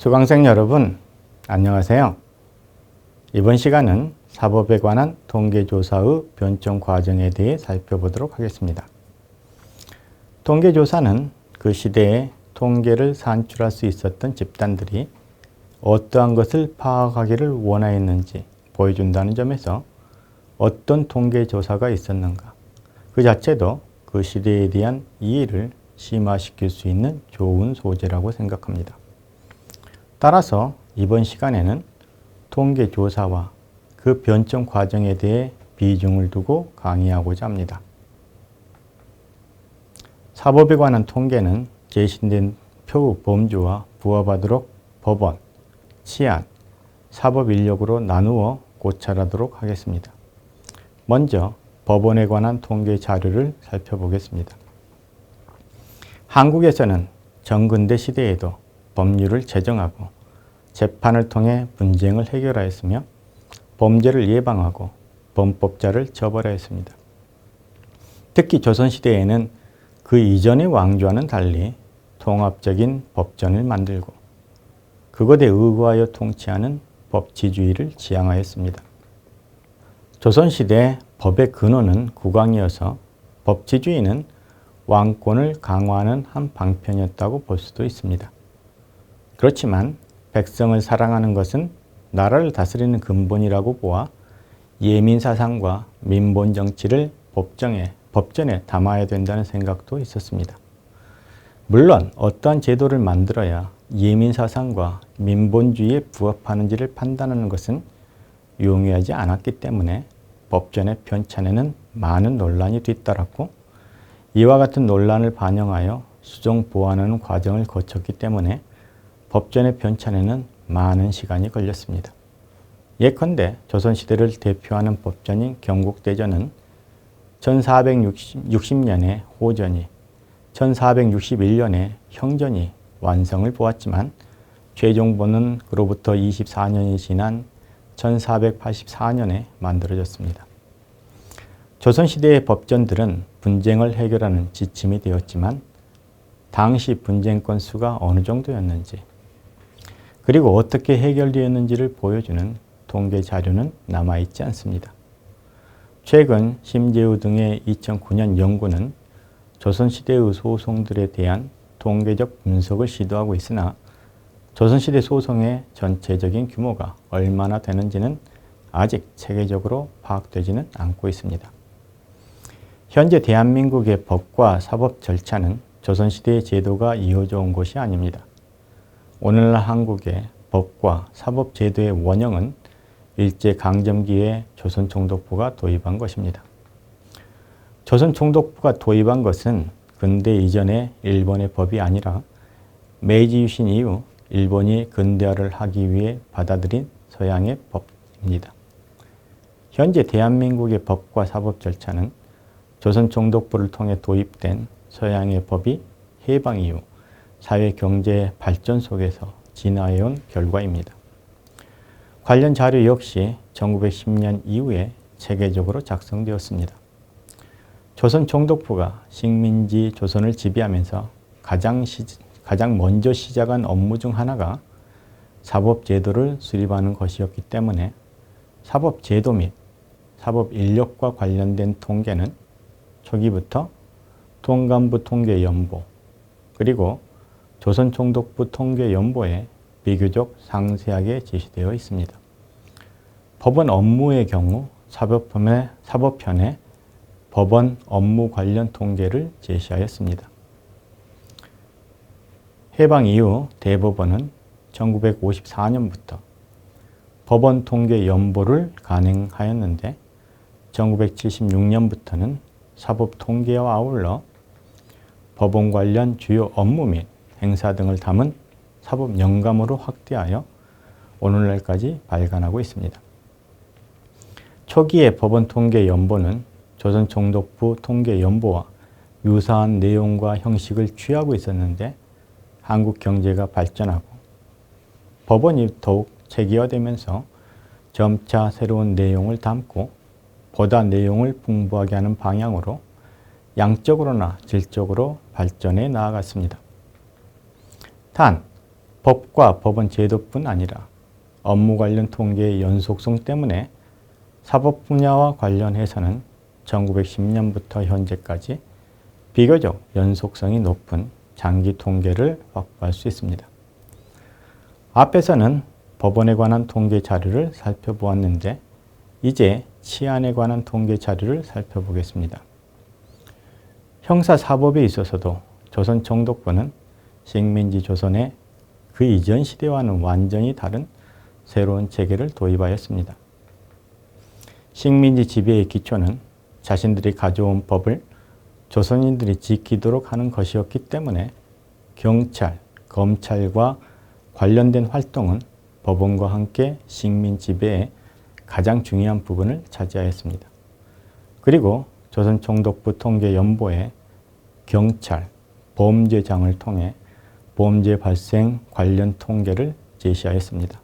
수강생 여러분, 안녕하세요. 이번 시간은 사법에 관한 통계조사의 변정 과정에 대해 살펴보도록 하겠습니다. 통계조사는 그 시대에 통계를 산출할 수 있었던 집단들이 어떠한 것을 파악하기를 원하였는지 보여준다는 점에서 어떤 통계조사가 있었는가 그 자체도 그 시대에 대한 이해를 심화시킬 수 있는 좋은 소재라고 생각합니다. 따라서 이번 시간에는 통계조사와 그 변정 과정에 대해 비중을 두고 강의하고자 합니다. 사법에 관한 통계는 제신된 표의 범주와 부합하도록 법원, 치안, 사법 인력으로 나누어 고찰하도록 하겠습니다. 먼저 법원에 관한 통계 자료를 살펴보겠습니다. 한국에서는 정근대 시대에도 법률을 제정하고 재판을 통해 분쟁을 해결하였으며 범죄를 예방하고 범법자를 처벌하였습니다. 특히 조선시대에는 그 이전의 왕조와는 달리 통합적인 법전을 만들고 그것에 의거하여 통치하는 법치주의를 지향하였습니다. 조선시대 법의 근원은 국왕이어서 법치주의는 왕권을 강화하는 한 방편이었다고 볼 수도 있습니다. 그렇지만 백성을 사랑하는 것은 나라를 다스리는 근본이라고 보아 예민 사상과 민본 정치를 법정에 법전에 담아야 된다는 생각도 있었습니다. 물론 어떠한 제도를 만들어야 예민 사상과 민본주의에 부합하는지를 판단하는 것은 용이하지 않았기 때문에 법전의 편찬에는 많은 논란이 뒤따랐고 이와 같은 논란을 반영하여 수정 보완하는 과정을 거쳤기 때문에 법전의 편찬에는 많은 시간이 걸렸습니다. 예컨대 조선시대를 대표하는 법전인 경국대전은 1460년에 호전이, 1461년에 형전이 완성을 보았지만 최종본은 그로부터 24년이 지난 1484년에 만들어졌습니다. 조선시대의 법전들은 분쟁을 해결하는 지침이 되었지만 당시 분쟁 건수가 어느 정도였는지 그리고 어떻게 해결되었는지를 보여주는 통계 자료는 남아있지 않습니다. 최근 심재우 등의 2009년 연구는 조선시대의 소송들에 대한 통계적 분석을 시도하고 있으나 조선시대 소송의 전체적인 규모가 얼마나 되는지는 아직 체계적으로 파악되지는 않고 있습니다. 현재 대한민국의 법과 사법 절차는 조선시대의 제도가 이어져 온 것이 아닙니다. 오늘날 한국의 법과 사법 제도의 원형은 일제 강점기에 조선 총독부가 도입한 것입니다. 조선 총독부가 도입한 것은 근대 이전의 일본의 법이 아니라 메이지 유신 이후 일본이 근대화를 하기 위해 받아들인 서양의 법입니다. 현재 대한민국의 법과 사법 절차는 조선 총독부를 통해 도입된 서양의 법이 해방 이후 사회 경제 발전 속에서 진화해온 결과입니다. 관련 자료 역시 1910년 이후에 체계적으로 작성되었습니다. 조선 총독부가 식민지 조선을 지배하면서 가장, 시, 가장 먼저 시작한 업무 중 하나가 사법제도를 수립하는 것이었기 때문에 사법제도 및 사법 인력과 관련된 통계는 초기부터 통감부 통계 연보 그리고 조선총독부 통계 연보에 비교적 상세하게 제시되어 있습니다. 법원 업무의 경우 사법편에, 사법편에 법원 업무 관련 통계를 제시하였습니다. 해방 이후 대법원은 1954년부터 법원 통계 연보를 간행하였는데 1976년부터는 사법 통계와 아울러 법원 관련 주요 업무 및 행사 등을 담은 사법 영감으로 확대하여 오늘날까지 발간하고 있습니다. 초기의 법원 통계 연보는 조선 총독부 통계 연보와 유사한 내용과 형식을 취하고 있었는데 한국 경제가 발전하고 법원이 더욱 체계화되면서 점차 새로운 내용을 담고 보다 내용을 풍부하게 하는 방향으로 양적으로나 질적으로 발전해 나아갔습니다. 단, 법과 법원 제도뿐 아니라 업무 관련 통계의 연속성 때문에 사법 분야와 관련해서는 1910년부터 현재까지 비교적 연속성이 높은 장기 통계를 확보할 수 있습니다. 앞에서는 법원에 관한 통계 자료를 살펴보았는데 이제 치안에 관한 통계 자료를 살펴보겠습니다. 형사사법에 있어서도 조선 총독부는 식민지 조선의 그 이전 시대와는 완전히 다른 새로운 체계를 도입하였습니다. 식민지 지배의 기초는 자신들이 가져온 법을 조선인들이 지키도록 하는 것이었기 때문에 경찰, 검찰과 관련된 활동은 법원과 함께 식민 지배의 가장 중요한 부분을 차지하였습니다. 그리고 조선 총독부 통계 연보에 경찰, 범죄장을 통해 범죄 발생 관련 통계를 제시하였습니다.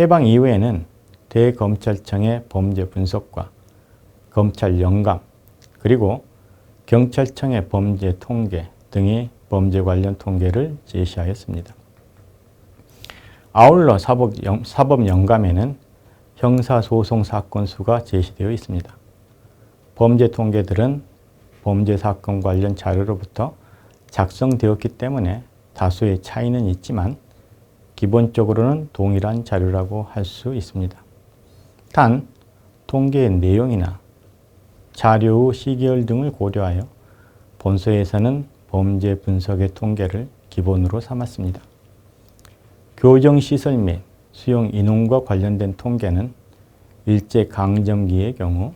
해방 이후에는 대검찰청의 범죄 분석과 검찰 영감 그리고 경찰청의 범죄 통계 등의 범죄 관련 통계를 제시하였습니다. 아울러 사법, 영, 사법 영감에는 형사소송 사건 수가 제시되어 있습니다. 범죄 통계들은 범죄 사건 관련 자료로부터 작성되었기 때문에 다수의 차이는 있지만 기본적으로는 동일한 자료라고 할 수 있습니다. 단 통계의 내용이나 자료 시계열 등을 고려하여 본서에서는 범죄 분석의 통계를 기본으로 삼았습니다. 교정시설 및 수용 인원과 관련된 통계는 일제 강점기의 경우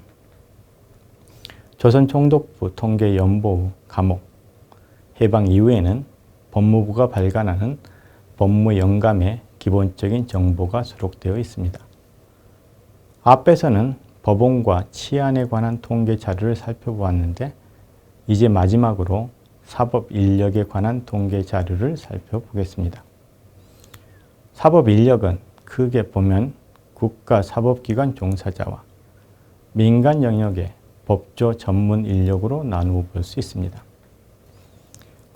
조선 총독부 통계 연보 감옥 해방 이후에는 법무부가 발간하는 법무 영감에 기본적인 정보가 수록되어 있습니다. 앞에서는 법원과 치안에 관한 통계 자료를 살펴보았는데 이제 마지막으로 사법 인력에 관한 통계 자료를 살펴보겠습니다. 사법 인력은 크게 보면 국가 사법기관 종사자와 민간 영역의 법조 전문 인력으로 나누어 볼 수 있습니다.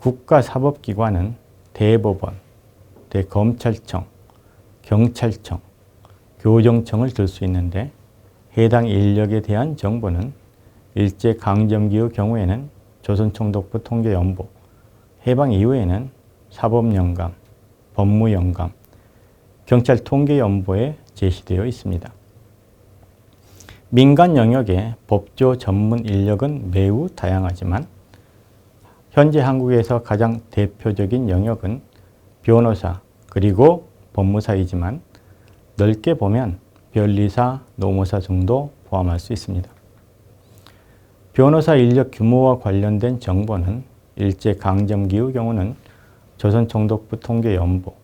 국가 사법기관은 대법원, 대검찰청, 경찰청, 교정청을 들 수 있는데 해당 인력에 대한 정보는 일제 강점기의 경우에는 조선총독부 통계연보, 해방 이후에는 사법영감, 법무영감, 경찰 통계연보에 제시되어 있습니다. 민간 영역의 법조 전문 인력은 매우 다양하지만 현재 한국에서 가장 대표적인 영역은 변호사 그리고 법무사이지만 넓게 보면 변리사, 노무사 정도 포함할 수 있습니다. 변호사 인력 규모와 관련된 정보는 일제 강점기의 경우는 조선총독부 통계연보,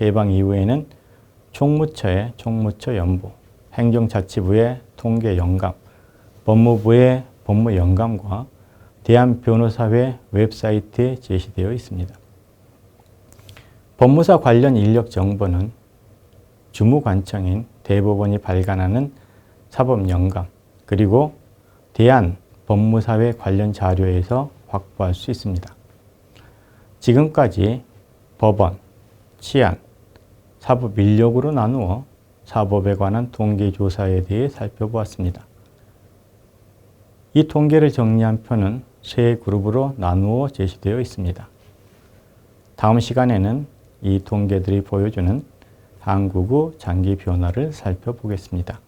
해방 이후에는 총무처의 총무처 연보, 행정자치부의 통계영감, 법무부의 법무영감과 대한변호사회 웹사이트에 제시되어 있습니다. 법무사 관련 인력 정보는 주무관청인 대법원이 발간하는 사법영감 그리고 대한법무사회 관련 자료에서 확보할 수 있습니다. 지금까지 법원, 치안, 사법 인력으로 나누어 사법에 관한 통계 조사에 대해 살펴보았습니다. 이 통계를 정리한 표는 세 그룹으로 나누어 제시되어 있습니다. 다음 시간에는 이 통계들이 보여주는 한국의 장기 변화를 살펴보겠습니다.